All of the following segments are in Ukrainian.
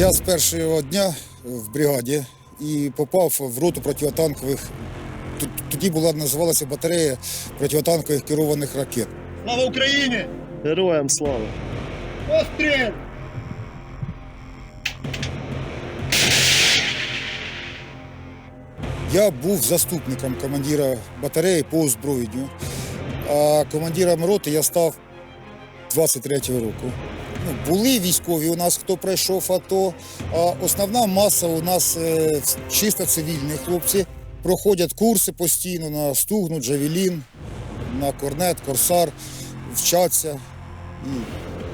Я з першого дня в бригаді і попав в роту противотанкових. Тоді була називалася батарея противотанкових керованих ракет. Слава Україні! Героям слава! Постріл! Я був заступником командира батареї по озброєнню, а командиром роти я став 23-го року. Ну, були військові у нас, хто пройшов АТО, а основна маса у нас е, чисто цивільні хлопці. Проходять курси постійно на стугну, джавелін, на корнет, корсар, вчаться. І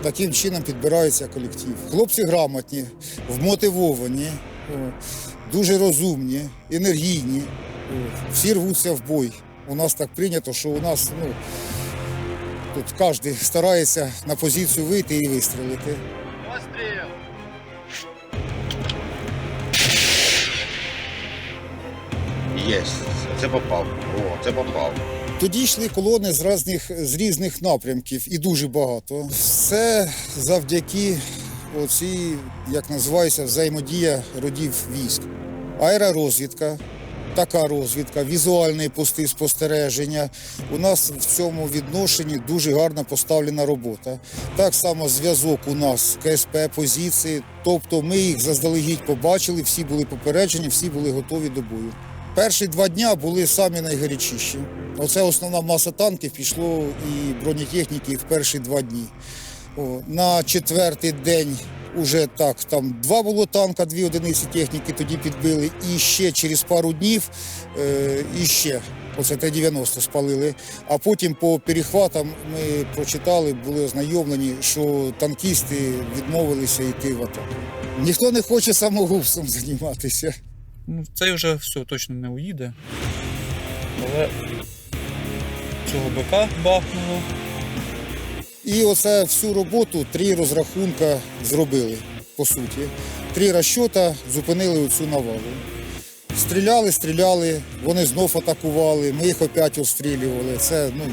таким чином підбирається колектив. Хлопці грамотні, вмотивовані, дуже розумні, енергійні. Всі рвуться в бой. У нас так прийнято, що у нас ну, тут кожен старається на позицію вийти і вистрілити. Постріл! Єсть, це попав. О, це попав. Тоді йшли колони з різних, з різних напрямків і дуже багато. Все завдяки оцій, як називається, взаємодія родів військ. Аеророзвідка, така розвідка, візуальні пости спостереження. У нас в цьому відношенні дуже гарно поставлена робота. Так само зв'язок у нас КСП позиції. Тобто ми їх заздалегідь побачили, всі були попереджені, всі були готові до бою. Перші два дня були самі найгарячіші. Оце основна маса танків пішло і бронетехніки в перші два дні. О, на четвертий день уже так, там два було танка, дві одиниці техніки тоді підбили. І ще через пару днів е, і ще оце Т-90 спалили. А потім по перехватам ми прочитали, були ознайомлені, що танкісти відмовилися йти в атаку. Ніхто не хоче самогубством займатися. Ну, цей вже все точно не уїде. Але цього БК бахнуло. І оце всю роботу три розрахунка зробили, по суті. Три розчота зупинили оцю навалу. Стріляли, стріляли, вони знов атакували, ми їх опять обстрілювали. Це ну,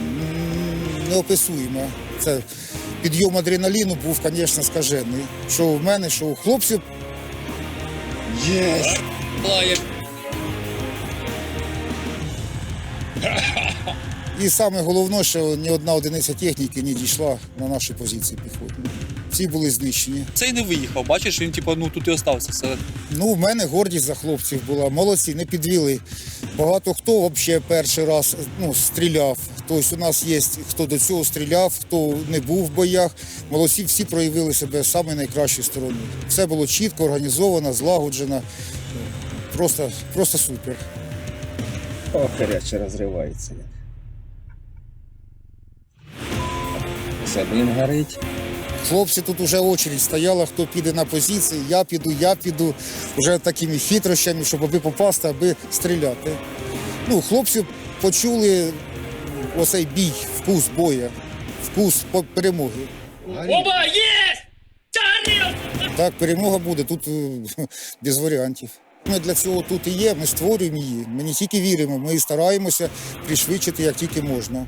неописуємо. Це підйом адреналіну був, звісно, скажений. Що в мене, що у хлопців. Єс! І саме головне, що ні одна одиниця техніки не дійшла на наші позиції піхотні. Всі були знищені. Цей не виїхав, бачиш, він типу, ну тут і остався серед. Ну, в мене гордість за хлопців була. Молодці, не підвели. Багато хто взагалі перший раз ну, стріляв. Тобто у нас є хто до цього стріляв, хто не був в боях. Молодці всі проявили себе саме найкращої сторони. Все було чітко, організовано, злагоджено. Просто, просто супер. О, гаряче розривається. Один горить. Хлопці тут вже очередь стояла, хто піде на позиції, я піду, я піду, вже такими хитрощами, щоб аби попасти, аби стріляти. Ну, хлопці почули оцей бій, вкус боя, вкус перемоги. Оба! Тянет! Так, перемога буде, тут е, без варіантів. Ми для цього тут і є, ми створюємо її. Ми не тільки віримо, ми і стараємося пришвидшити як тільки можна.